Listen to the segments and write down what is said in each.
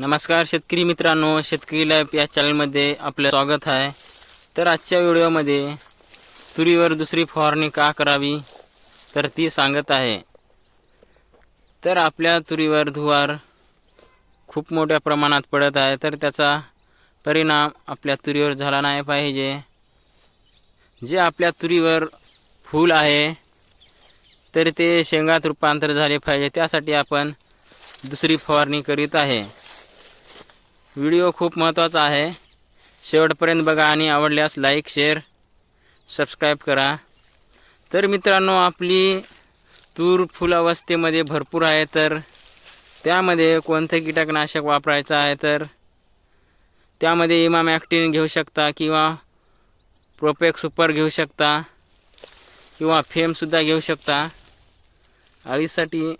नमस्कार शेतकरी मित्रांनो शेतकरी लाईफ या चॅनलमध्ये आपलं स्वागत आहे. तर आजच्या व्हिडिओमध्ये तुरीवर दुसरी फवारणी का करावी तर ती सांगत आहे. तर आपल्या तुरीवर धुवार खूप मोठ्या प्रमाणात पडत आहे तर त्याचा परिणाम आपल्या तुरीवर झाला नाही पाहिजे. जे आपल्या तुरीवर फूल आहे तर ते शेंगात रूपांतर झाले पाहिजे. त्यासाठी आपण दुसरी फवारणी करीत आहे. व्हिडिओ खूप महत्त्वाचा आहे. शेवटपर्यंत बघा आणि आवडल्यास लाईक शेअर सबस्क्राईब करा. तर मित्रांनो आपली तूर फुलावस्थेमध्ये भरपूर आहे तर त्यामध्ये कोणतं कीटकनाशक वापरायचं आहे तर त्यामध्ये इमाम ॲक्टिन घेऊ शकता किंवा प्रोपेक सुपर घेऊ शकता किंवा फेमसुद्धा घेऊ शकता. अळीसाठी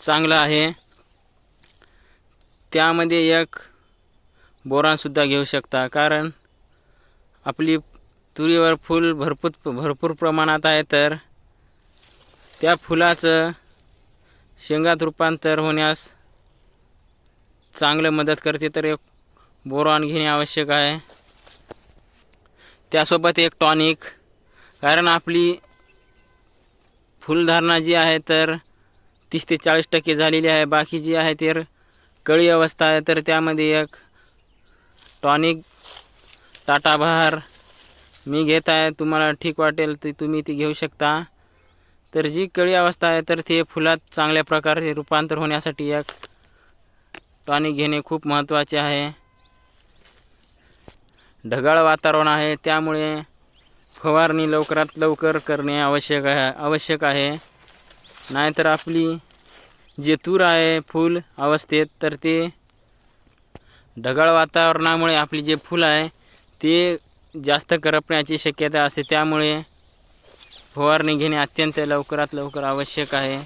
चांगलं आहे. त्यामध्ये एक बोरानसुद्धा घेऊ शकता कारण आपली तुरीवर फूल भरपूर भरपूर प्रमाणात आहे तर त्या फुलाचं शेंगात रूपांतर होण्यास चांगलं मदत करते. तर एक बोरॉन घेणे आवश्यक आहे. त्यासोबत एक टॉनिक कारण आपली फुलधारणा जी आहे तर तीस ते चाळीस टक्के झालेली आहे. बाकी जी आहे तर कळी अवस्था आहे तर त्यामध्ये एक टॉनिक टाटाभार मी घेत आहे. तुम्हाला ठीक वाटेल ते तुम्ही ती घेऊ शकता. तर जी कळी अवस्था आहे तर ते फुलात चांगल्या प्रकारे रूपांतर होण्यासाठी एक टॉनिक घेणे खूप महत्त्वाचे आहे. ढगाळ वातावरण आहे त्यामुळे फवारणी लवकरात लवकर करणे आवश्यक आहे आवश्यक आहे. नाहीतर आपली जे तूर आहे फूल अवस्थेत तर ते ढगाळ वातावरणामुळे आपली जे फूल आहे ते जास्त करपण्याची शक्यता असते. त्यामुळे फवारणी घेणे अत्यंत लवकरात लवकर आवश्यक आहे.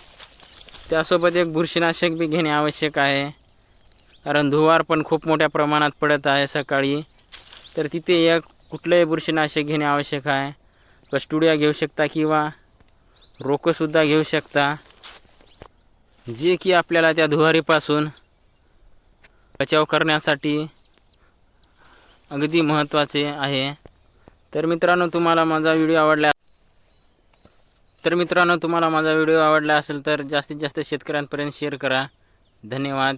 त्यासोबत एक बुरशीनाशक बी घेणे आवश्यक आहे. कारण धुवार पण खूप मोठ्या प्रमाणात पडत आहे सकाळी. तर तिथे एक कुठलंही बुरशीनाशक घेणे आवश्यक आहे. कस्टुडिया घेऊ शकता किंवा रोकंसुद्धा घेऊ शकता. जे की आपल्याला त्या धुवारीपासून बचाव करण्यासाठी अगदी महत्त्वाचे आहे. तर मित्रांनो तुम्हाला माझा व्हिडिओ आवडला तर मित्रांनो तुम्हाला माझा व्हिडिओ आवडला असेल तर जास्तीत जास्त शेतकऱ्यांपर्यंत शेअर करा. धन्यवाद.